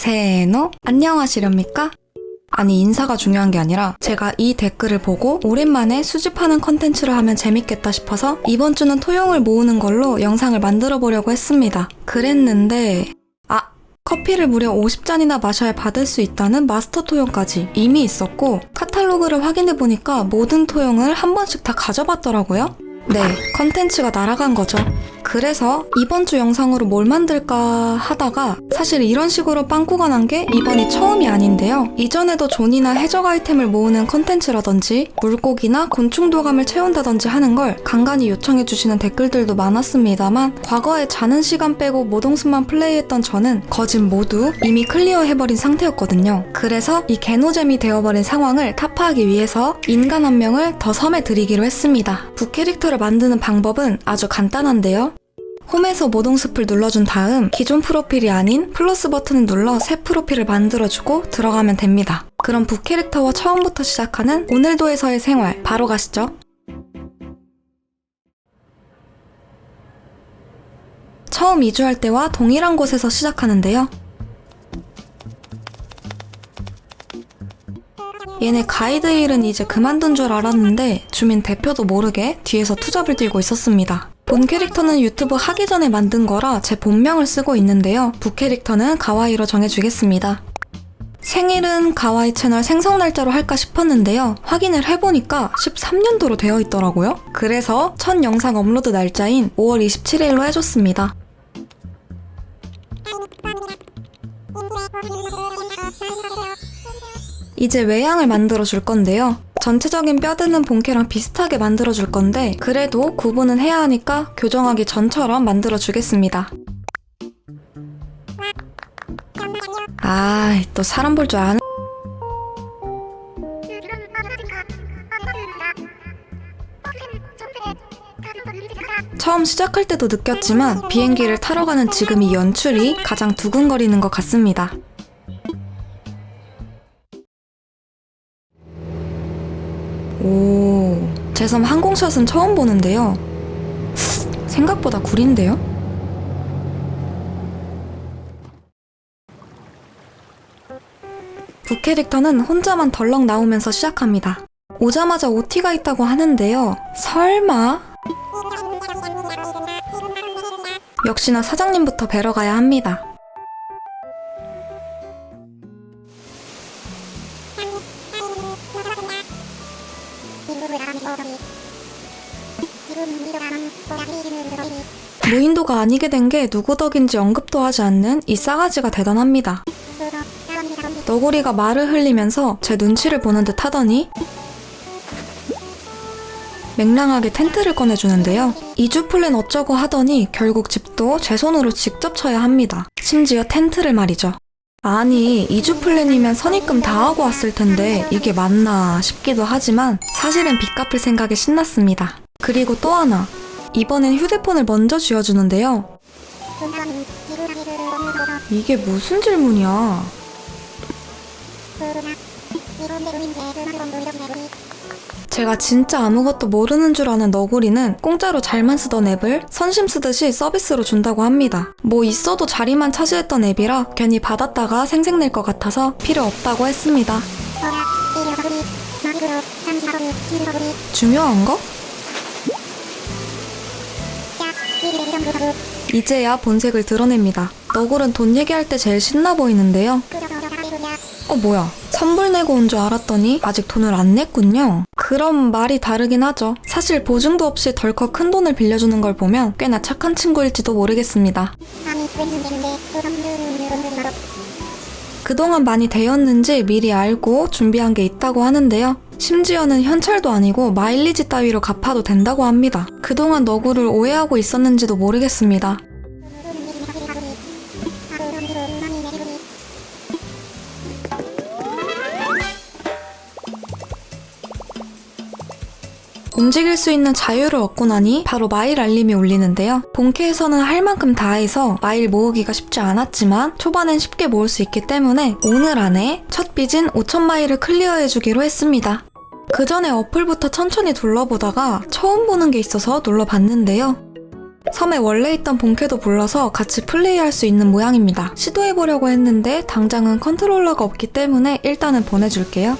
세노 안녕하시렵니까? 아니 인사가 중요한 게 아니라 제가 이 댓글을 보고 오랜만에 수집하는 컨텐츠를 하면 재밌겠다 싶어서 이번 주는 토용을 모으는 걸로 영상을 만들어 보려고 했습니다. 그랬는데 아 커피를 무려 50잔이나 마셔야 받을 수 있다는 마스터 토용까지 이미 있었고 카탈로그를 확인해 보니까 모든 토용을 한 번씩 다 가져봤더라고요. 네, 컨텐츠가 날아간 거죠. 그래서 이번 주 영상으로 뭘 만들까 하다가 사실 이런 식으로 빵꾸가 난 게 이번이 처음이 아닌데요. 이전에도 존이나 해적 아이템을 모으는 컨텐츠라든지 물고기나 곤충 도감을 채운다든지 하는 걸 간간히 요청해 주시는 댓글들도 많았습니다만 과거에 자는 시간 빼고 모동숲만 플레이했던 저는 거진 모두 이미 클리어해버린 상태였거든요. 그래서 이 개노잼이 되어버린 상황을 타파하기 위해서 인간 한 명을 더 섬에 들이기로 했습니다. 부캐릭터를 만드는 방법은 아주 간단한데요. 홈에서 모동숲을 눌러준 다음 기존 프로필이 아닌 플러스 버튼을 눌러 새 프로필을 만들어주고 들어가면 됩니다. 그럼 부캐릭터와 처음부터 시작하는 오늘도에서의 생활 바로 가시죠. 처음 이주할 때와 동일한 곳에서 시작하는데요. 얘네 가이드 일은 이제 그만둔 줄 알았는데 주민 대표도 모르게 뒤에서 투잡을 뛰고 있었습니다. 본 캐릭터는 유튜브 하기 전에 만든 거라 제 본명을 쓰고 있는데요. 부 캐릭터는 가와이로 정해주겠습니다. 생일은 가와이 채널 생성 날짜로 할까 싶었는데요. 확인을 해보니까 13년도로 되어 있더라고요. 그래서 첫 영상 업로드 날짜인 5월 27일로 해줬습니다. 이제 외양을 만들어 줄 건데요. 전체적인 뼈드는 본캐랑 비슷하게 만들어 줄 건데 그래도 구분은 해야 하니까 교정하기 전처럼 만들어 주겠습니다. 아, 또 사람 볼 줄 아는 처음 시작할 때도 느꼈지만 비행기를 타러 가는 지금 이 연출이 가장 두근거리는 것 같습니다. 오, 제섬 항공샷은 처음 보는데요. 생각보다 구린데요? 부캐릭터는 혼자만 덜렁 나오면서 시작합니다. 오자마자 OT가 있다고 하는데요. 설마? 역시나 사장님부터 뵈러 가야 합니다. 무인도가 아니게 된 게 누구 덕인지 언급도 하지 않는 이 싸가지가 대단합니다. 너구리가 말을 흘리면서 제 눈치를 보는 듯 하더니 맹랑하게 텐트를 꺼내주는데요. 이주 플랜 어쩌고 하더니 결국 집도 제 손으로 직접 쳐야 합니다. 심지어 텐트를 말이죠. 아니, 이주 플랜이면 선입금 다 하고 왔을 텐데 이게 맞나 싶기도 하지만 사실은 빚 갚을 생각에 신났습니다. 그리고 또 하나. 이번엔 휴대폰을 먼저 쥐어주는데요. 이게 무슨 질문이야? 제가 진짜 아무것도 모르는 줄 아는 너구리는 공짜로 잘만 쓰던 앱을 선심 쓰듯이 서비스로 준다고 합니다. 뭐 있어도 자리만 차지했던 앱이라 괜히 받았다가 생색낼 것 같아서 필요 없다고 했습니다. 중요한 거? 이제야 본색을 드러냅니다. 너굴은 돈 얘기할 때 제일 신나 보이는데요. 어 뭐야 선불 내고 온 줄 알았더니 아직 돈을 안 냈군요 그럼 말이 다르긴 하죠. 사실 보증도 없이 덜컥 큰 돈을 빌려주는 걸 보면 꽤나 착한 친구일지도 모르겠습니다. 그동안 많이 되었는지 미리 알고 준비한 게 있다고 하는데요. 심지어는 현찰도 아니고 마일리지 따위로 갚아도 된다고 합니다. 그동안 너구를 오해하고 있었는지도 모르겠습니다 움직일 수 있는 자유를 얻고 나니 바로 마일 알림이 울리는데요. 본캐에서는 할 만큼 다 해서 마일 모으기가 쉽지 않았지만 초반엔 쉽게 모을 수 있기 때문에 오늘 안에 첫 빚인 5천 마일을 클리어해주기로 했습니다. 그 전에 어플부터 천천히 둘러보다가 처음 보는 게 있어서 눌러봤는데요. 섬에 원래 있던 본캐도 불러서 같이 플레이할 수 있는 모양입니다. 시도해보려고 했는데 당장은 컨트롤러가 없기 때문에 일단은 보내줄게요.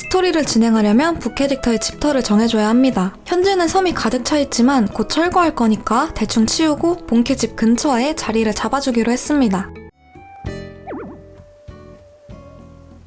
스토리를 진행하려면 부캐릭터의 집터를 정해줘야 합니다. 현재는 섬이 가득 차 있지만 곧 철거할 거니까 대충 치우고 본캐 집 근처에 자리를 잡아주기로 했습니다.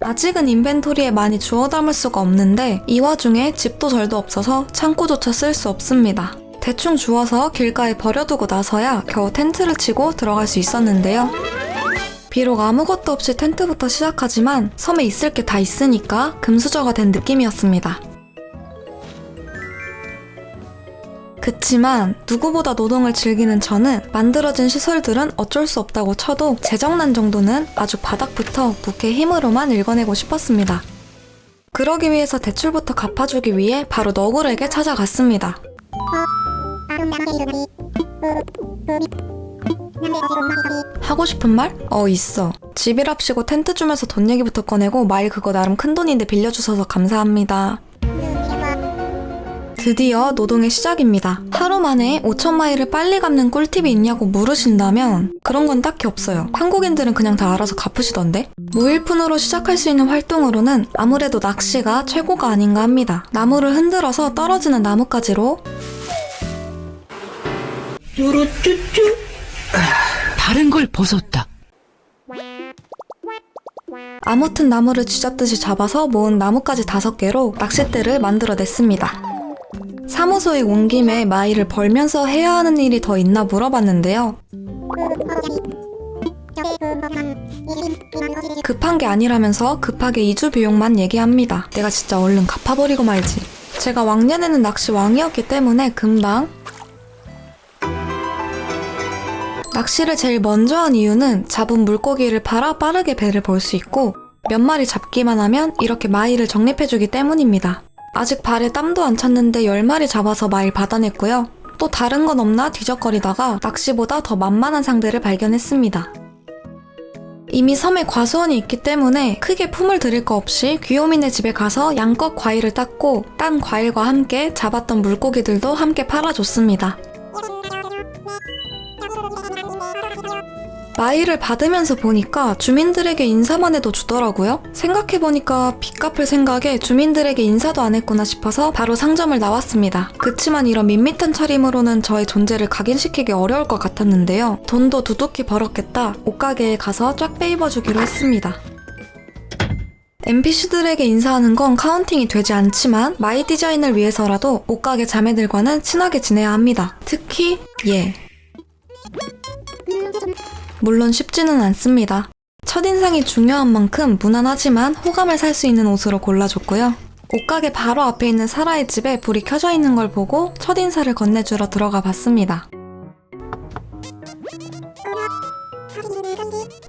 아직은 인벤토리에 많이 주워 담을 수가 없는데 이 와중에 집도 절도 없어서 창고조차 쓸 수 없습니다. 대충 주워서 길가에 버려두고 나서야 겨우 텐트를 치고 들어갈 수 있었는데요. 비록 아무것도 없이 텐트부터 시작하지만 섬에 있을 게 다 있으니까 금수저가 된 느낌이었습니다. 그치만 누구보다 노동을 즐기는 저는 만들어진 시설들은 어쩔 수 없다고 쳐도 재정난 정도는 아주 바닥부터 부캐 힘으로만 읽어내고 싶었습니다. 그러기 위해서 대출부터 갚아주기 위해 바로 너굴에게 찾아갔습니다. 하고 싶은 말? 어, 있어. 집이랍시고 텐트 주면서 돈 얘기부터 꺼내고 말 그거 나름 큰 돈인데 빌려주셔서 감사합니다. 드디어 노동의 시작입니다. 하루 만에 5천 마일을 빨리 갚는 꿀팁이 있냐고 물으신다면 그런 건 딱히 없어요. 한국인들은 그냥 다 알아서 갚으시던데? 무일푼으로 시작할 수 있는 활동으로는 아무래도 낚시가 최고가 아닌가 합니다. 나무를 흔들어서 떨어지는 나뭇가지로 뚜루쭈쭈. 다른 걸 벗었다. 아무튼 나무를 쥐잡듯이 잡아서 모은 나뭇가지 다섯 개로 낚싯대를 만들어냈습니다. 사무소에 온 김에 마일을 벌면서 해야 하는 일이 더 있나 물어봤는데요. 급한 게 아니라면서 급하게 이주 비용만 얘기합니다. 내가 진짜 얼른 갚아버리고 말지. 제가 왕년에는 낚시 왕이었기 때문에 금방 낚시를 제일 먼저 한 이유는 잡은 물고기를 팔아 빠르게 배를 볼수 있고 몇 마리 잡기만 하면 이렇게 마일을 적립해주기 때문입니다. 아직 발에 땀도 안 찼는데 10마리 잡아서 마일 받아냈고요. 또 다른 건 없나 뒤적거리다가 낚시보다 더 만만한 상대를 발견했습니다. 이미 섬에 과수원이 있기 때문에 크게 품을 들일 거 없이 귀요민의 집에 가서 양껏 과일을 땄고 딴 과일과 함께 잡았던 물고기들도 함께 팔아줬습니다. 마일을 받으면서 보니까 주민들에게 인사만 해도 주더라고요. 생각해보니까 빚 갚을 생각에 주민들에게 인사도 안 했구나 싶어서 바로 상점을 나왔습니다. 그치만 이런 밋밋한 차림으로는 저의 존재를 각인시키기 어려울 것 같았는데요. 돈도 두둑히 벌었겠다. 옷가게에 가서 쫙 빼입어주기로 했습니다. NPC들에게 인사하는 건 카운팅이 되지 않지만 마이 디자인을 위해서라도 옷가게 자매들과는 친하게 지내야 합니다. 특히 얘. 물론 쉽지는 않습니다. 첫인상이 중요한 만큼 무난하지만 호감을 살 수 있는 옷으로 골라줬고요. 옷가게 바로 앞에 있는 사라의 집에 불이 켜져 있는 걸 보고 첫인사를 건네주러 들어가 봤습니다.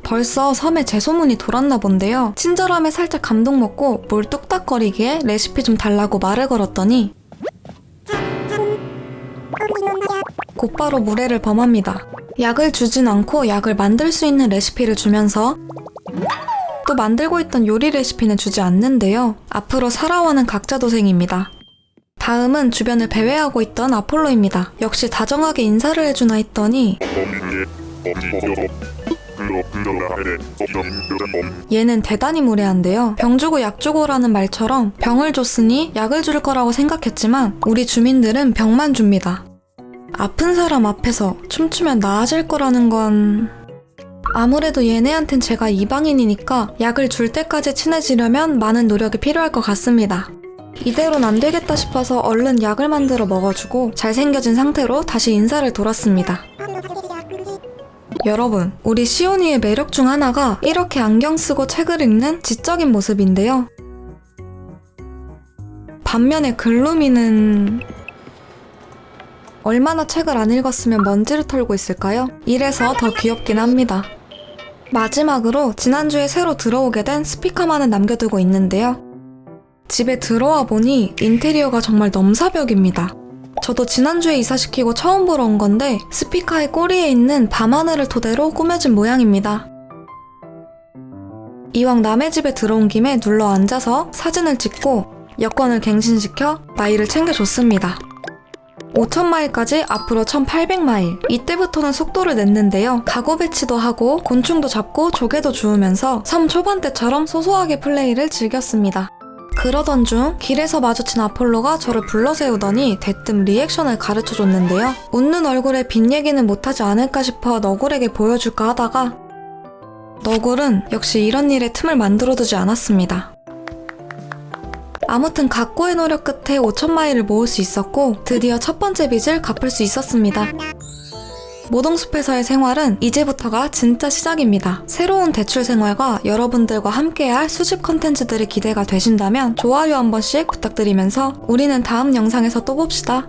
벌써 섬에 제 소문이 돌았나 본데요. 친절함에 살짝 감동 먹고 뭘 뚝딱거리기에 레시피 좀 달라고 말을 걸었더니 곧바로 무례를 범합니다. 약을 주진 않고 약을 만들 수 있는 레시피를 주면서 또 만들고 있던 요리 레시피는 주지 않는데요. 앞으로 살아와는 각자 도생입니다. 다음은 주변을 배회하고 있던 아폴로입니다. 역시 다정하게 인사를 해주나 했더니 얘는 대단히 무례한데요. 병 주고 약 주고라는 말처럼 병을 줬으니 약을 줄 거라고 생각했지만 우리 주민들은 병만 줍니다. 아픈 사람 앞에서 춤추면 나아질 거라는 건 아무래도 얘네한텐 제가 이방인이니까 약을 줄 때까지 친해지려면 많은 노력이 필요할 것 같습니다. 이대로는 안 되겠다 싶어서 얼른 약을 만들어 먹어주고 잘생겨진 상태로 다시 인사를 돌았습니다. 여러분, 우리 시온이의 매력 중 하나가 이렇게 안경 쓰고 책을 읽는 지적인 모습인데요. 반면에 글루미는 얼마나 책을 안 읽었으면 먼지를 털고 있을까요? 이래서 더 귀엽긴 합니다. 마지막으로 지난주에 새로 들어오게 된 스피커만은 남겨두고 있는데요. 집에 들어와 보니 인테리어가 정말 넘사벽입니다. 저도 지난주에 이사시키고 처음 보러 온 건데 스피커의 꼬리에 있는 밤하늘을 토대로 꾸며진 모양입니다. 이왕 남의 집에 들어온 김에 눌러 앉아서 사진을 찍고 여권을 갱신시켜 마일을 챙겨줬습니다. 5,000마일까지 앞으로 1,800마일. 이때부터는 속도를 냈는데요. 가구 배치도 하고 곤충도 잡고 조개도 주우면서 섬 초반 때처럼 소소하게 플레이를 즐겼습니다. 그러던 중 길에서 마주친 아폴로가 저를 불러세우더니 대뜸 리액션을 가르쳐 줬는데요. 웃는 얼굴에 빈 얘기는 못하지 않을까 싶어 너굴에게 보여줄까 하다가 너굴은 역시 이런 일에 틈을 만들어두지 않았습니다. 아무튼 각고의 노력 끝에 5천 마일을 모을 수 있었고 드디어 첫 번째 빚을 갚을 수 있었습니다. 모동숲에서의 생활은 이제부터가 진짜 시작입니다. 새로운 대출 생활과 여러분들과 함께할 수집 컨텐츠들이 기대가 되신다면 좋아요 한 번씩 부탁드리면서 우리는 다음 영상에서 또 봅시다.